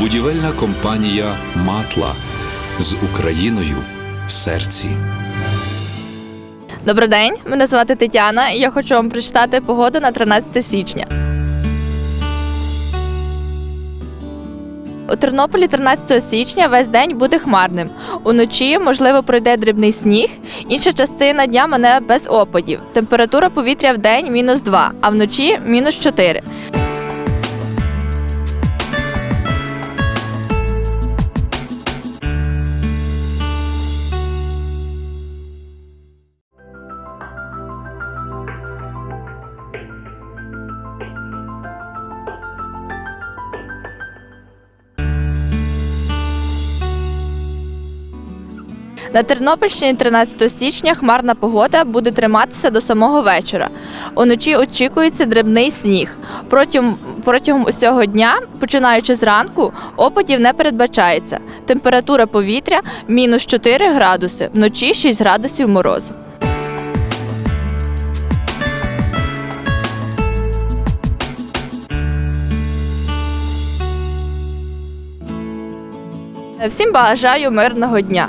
Будівельна компанія Матла з Україною в серці. Добрий день, мене звати Тетяна, і я хочу вам прочитати погоду на 13 січня. Тернополі 13 січня весь день буде хмарним. Уночі, можливо, пройде дрібний сніг. Інша частина дня мене без опадів. Температура повітря в день мінус 2, а вночі мінус 4. На Тернопільщині 13 січня хмарна погода буде триматися до самого вечора. Уночі очікується дрібний сніг. Протягом, протягом усього дня, починаючи зранку, опадів не передбачається. Температура повітря мінус 4 градуси, вночі 6 градусів морозу. Всім бажаю мирного дня.